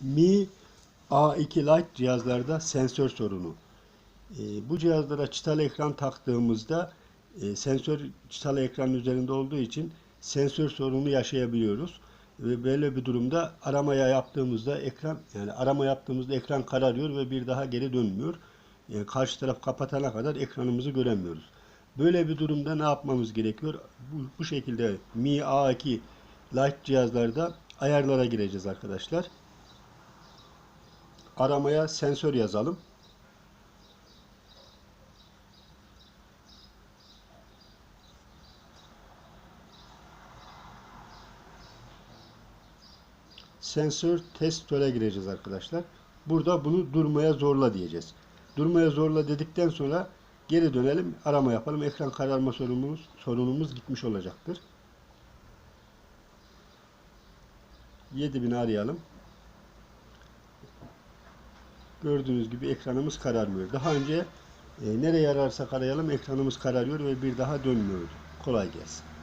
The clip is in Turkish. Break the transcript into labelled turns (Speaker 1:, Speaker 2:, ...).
Speaker 1: Mi A2 Lite cihazlarda sensör sorunu. E, bu cihazlara çıtalı ekran taktığımızda e, sensör çıtalı ekranın üzerinde olduğu için sensör sorunu yaşayabiliyoruz. Ve böyle bir durumda aramaya yaptığımızda ekran yani arama yaptığımızda ekran kararıyor ve bir daha geri dönmüyor. E, karşı taraf kapatana kadar ekranımızı göremiyoruz. Böyle bir durumda ne yapmamız gerekiyor? Bu, bu şekilde Mi A2 Lite cihazlarda ayarlara gireceğiz arkadaşlar. Aramaya sensör yazalım. Sensör testöre gireceğiz arkadaşlar. Burada bunu durmaya zorla diyeceğiz. Durmaya zorla dedikten sonra geri dönelim, arama yapalım. Ekran kararma sorunumuz, sorunumuz gitmiş olacaktır. 7000 arayalım. Gördüğünüz gibi ekranımız kararmıyor. Daha önce e, nereye ararsak arayalım ekranımız kararıyor ve bir daha dönmüyordu. Kolay gelsin.